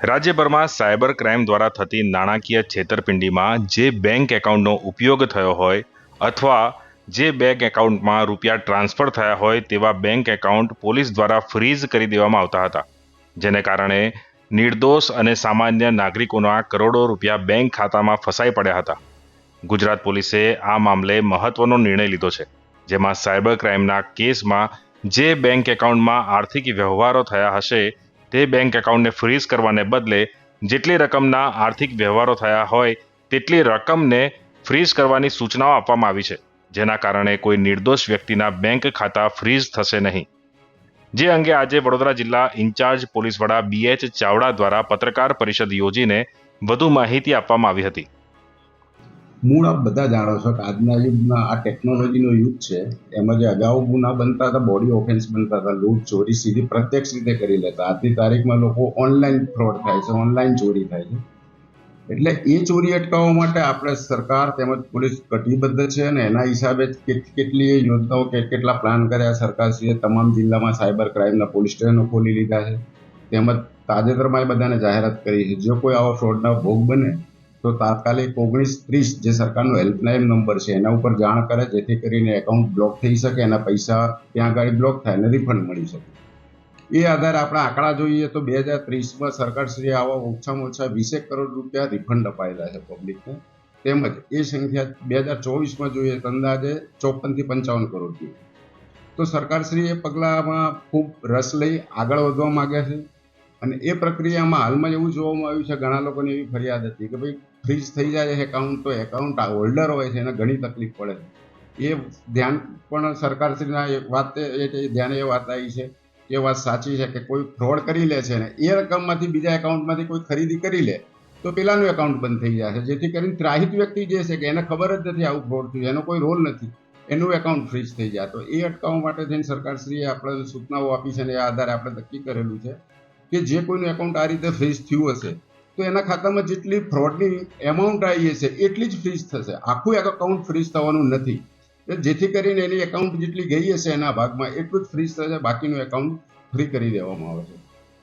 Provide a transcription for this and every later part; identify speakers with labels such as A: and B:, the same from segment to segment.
A: રાજ્યભરમાં cyber crime દ્વારા થતી નાણાકીય છેતરપિંડીમાં જે બેંક એકાઉન્ટનો ઉપયોગ થયો હોય અથવા જે બેંક એકાઉન્ટમાં રૂપિયા ટ્રાન્સફર થયા હોય તેવા બેંક એકાઉન્ટ પોલીસ દ્વારા ફ્રીઝ કરી દેવામાં આવતા હતા, જેને કારણે નિર્દોષ અને સામાન્ય નાગરિકોના કરોડો રૂપિયા બેંક ખાતામાં ફસાઈ પડ્યા હતા. ગુજરાત પોલીસે આ મામલે મહત્વનો નિર્ણય લીધો છે, જેમાં સાયબર ક્રાઇમના કેસમાં જે બેંક એકાઉન્ટમાં આર્થિક વ્યવહારો થયા હશે તે બેંક એકાઉન્ટને ફ્રીઝ કરવાને બદલે જેટલી રકમના આર્થિક વ્યવહારો થયા હોય તેટલી રકમને ફ્રીઝ કરવાની સૂચનાઓ આપવામાં આવી છે, જેના કારણે કોઈ નિર્દોષ વ્યક્તિના બેંક ખાતા ફ્રીઝ થશે નહીં. જે અંગે આજે વડોદરા જિલ્લા ઇન્ચાર્જ પોલીસ વડા બીએચ ચાવડા દ્વારા પત્રકાર પરિષદ યોજીને વધુ માહિતી આપવામાં આવી હતી.
B: મૂળ આપ બધા જાણો છો કે આજના યુગમાં આ ટેકનોલોજીનો યુગ છે. એમાં જે અગાઉ ગુના બનતા હતા બોડી ઓફેન્સ બનતા હતા, લૂંટ, ચોરી સીધી પ્રત્યક્ષ રીતે કરી લેતા. આજની તારીખમાં લોકો ઓનલાઈન ફ્રોડ થાય છે ઓનલાઈન ચોરી થાય છે. એટલે એ ચોરી અટકાવવા માટે આપણે સરકાર તેમજ પોલીસ કટિબદ્ધ છે અને એના હિસાબે કેટ- કેટલી યોજનાઓ કે કેટલા પ્લાન કર્યા સરકારશ્રીએ તમામ જિલ્લામાં સાયબર ક્રાઇમના પોલીસ સ્ટેશનો ખોલી લીધા છે. તેમજ તાજેતરમાં એ બધાને જાહેરાત કરી છે. જો કોઈ આવા ફ્રોડના ભોગ બને તો તાત્કાલિક ઓગણીસ ત્રીસ જે સરકારનો હેલ્પલાઇન નંબર છે, એના ઉપર જાણ કરે, જેથી કરીને એકાઉન્ટ બ્લોક થઈ શકે, એના પૈસા ત્યાં આગળ બ્લોક થાય અને રિફંડ મળી શકે. એ આધારે આપણા આંકડા જોઈએ તો બે હજાર ત્રીસમાં સરકારશ્રીએ આવા ઓછામાં ઓછા વીસેક કરોડ રૂપિયા રિફંડ અપાયેલા છે પબ્લિકને તેમજ એ સંખ્યા બે હજાર ચોવીસમાં જોઈએ તો અંદાજે ચોપનથી પંચાવન કરોડ જોઈએ તો સરકારશ્રી એ પગલામાં ખૂબ રસ લઈ આગળ વધવા માગ્યા છે. અને એ પ્રક્રિયામાં હાલમાં એવું જોવામાં આવ્યું છે, ઘણા લોકોની એવી ફરિયાદ હતી કે ભાઈ ફ્રીઝ થઈ જાય છે એકાઉન્ટ તો એકાઉન્ટ હોલ્ડર હોય છે, એને ઘણી તકલીફ પડે છે. એ ધ્યાન પણ સરકારશ્રીના વાત એ ધ્યાને એ વાત આવી છે એ વાત સાચી છે કે કોઈ ફ્રોડ કરી લે છે ને, એ રકમમાંથી બીજા એકાઉન્ટમાંથી કોઈ ખરીદી કરી લે તો પેલાનું એકાઉન્ટ બંધ થઈ જાય છે. જેથી કરીને ત્રાહિત વ્યક્તિ જે છે કે એને ખબર જ નથી આવું ફ્રોડ થયું, એનો કોઈ રોલ નથી, એનું એકાઉન્ટ ફ્રીઝ થઈ જાય. તો એ અટકાવવા માટે થઈને સરકારશ્રીએ આપણે સૂચનાઓ આપી છે અને એ આધારે આપણે નક્કી કરેલું છે કે જે કોઈનું એકાઉન્ટ આ રીતે ફ્રીઝ થયું હશે, તો એના ખાતામાં જેટલી ફ્રોડની એમાઉન્ટ આવી હશે, એટલી જ ફ્રીઝ થશે. આખું એકાઉન્ટ ફ્રીઝ થવાનું નથી. જેથી કરીને એની એકાઉન્ટ જેટલી ગઈ હશે એના ભાગમાં, એટલું જ ફ્રીઝ થશે, બાકીનું એકાઉન્ટ ફ્રી કરી દેવામાં આવે છે.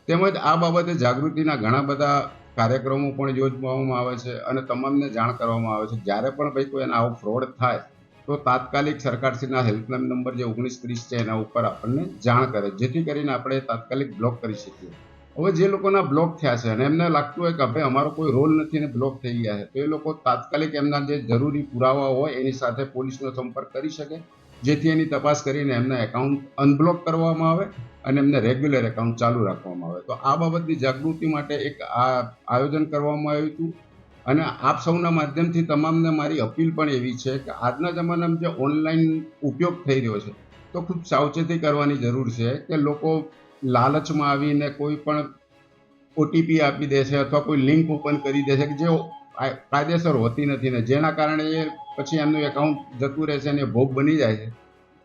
B: તેમજ આ બાબતે જાગૃતિના ઘણા બધા કાર્યક્રમો પણ યોજવામાં આવે છે અને તમામને જાણ કરવામાં આવે છે. જ્યારે પણ ભાઈ કોઈ એના આવો ફ્રોડ થાય, તો તાત્કાલિક સરકારશ્રીના હેલ્પલાઇન નંબર જે ઓગણીસ ત્રીસ છે એના ઉપર આપણને જાણ કરે. જેથી કરીને આપણે તાત્કાલિક બ્લોક કરી શકીએ. હવે જે લોકોના બ્લોક થયા છે અને એમને લાગતું હોય કે ભાઈ અમારો કોઈ રોલ નથી ને બ્લોક થઈ ગયા છે, તો એ લોકો તાત્કાલિક એમના જે જરૂરી પુરાવા હોય એની સાથે પોલીસનો સંપર્ક કરી શકે, જેથી એની તપાસ કરીને એમના એકાઉન્ટ અનબ્લોક કરવામાં આવે અને એમને રેગ્યુલર એકાઉન્ટ ચાલુ રાખવામાં આવે. તો આ બાબતની જાગૃતિ માટે એક આ આયોજન કરવામાં આવ્યું હતું. અને આપ સૌના માધ્યમથી તમામને મારી અપીલ પણ એવી છે કે આજના જમાનામાં જે ઓનલાઈન ઉપયોગ થઈ રહ્યો છે, તો ખૂબ સાવચેતી કરવાની જરૂર છે કે લોકો લાલચમાં આવીને કોઈ પણ ઓટીપી આપી દે છે અથવા કોઈ લિંક ઓપન કરી દે છે કે જે કાયદેસર હોતી નથી ને જેના કારણે એ પછી એમનું એકાઉન્ટ જતું રહે છે અને ભોગ બની જાય છે.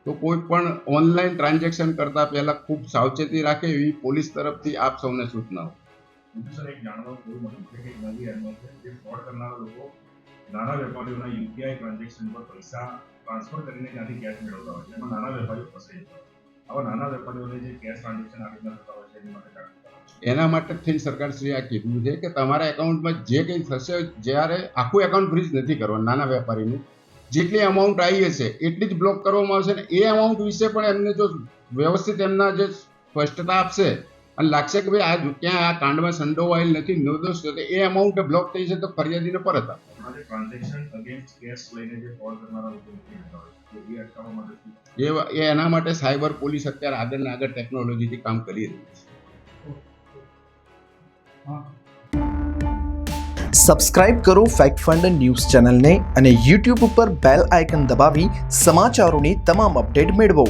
B: તો કોઈ પણ ઓનલાઈન ટ્રાન્ઝેક્શન કરતા પહેલા ખૂબ સાવચેતી રાખે એવી પોલીસ તરફથી આપ સૌને સૂચનાઓ
C: નાના વેપારીઓના યુપીઆઈ ટ્રાન્ઝેક્શન પર પૈસા ટ્રાન્સફર કરીને ત્યાંથી કેશ મેળવતા હોય છે. એમાં નાના વેપારીઓ ફસાઈ જતા હોય. એની માટે
B: થઈને થઈને સરકારશ્રીએ આ કીધું છે કે તમારા એકાઉન્ટમાં જે કંઈ થશે જ્યારે આખું એકાઉન્ટ ફ્રીજ નથી કરવાનું, નાના વેપારીનું. જેટલી અમાઉન્ટ આવી હશે, એટલી જ બ્લોક કરવામાં આવશે ને એ અમાઉન્ટ વિશે પણ એમને જો વ્યવસ્થિત એમના જે સ્પષ્ટતા આપશે અને લાગશે કે ભાઈ આ ક્યાં આ કાંડમાં સંડોવાયેલ નથી નિર્દોષ છે તો એ અમાઉન્ટ બ્લોક થઈ છે તો ફરિયાદીને પરત આપો. એ એના માટે સાયબર પોલીસ અત્યારે આગળ ને આગળ ટેકનોલોજીથી કામ કરી રહી છે.
D: સબસ્ક્રાઇબ કરો ફેક્ટ ફંડ ન્યૂઝ ચેનલને અને યુટ્યુબ ઉપર બેલ આઇકન દબાવી સમાચારોની તમામ અપડેટ મેળવો.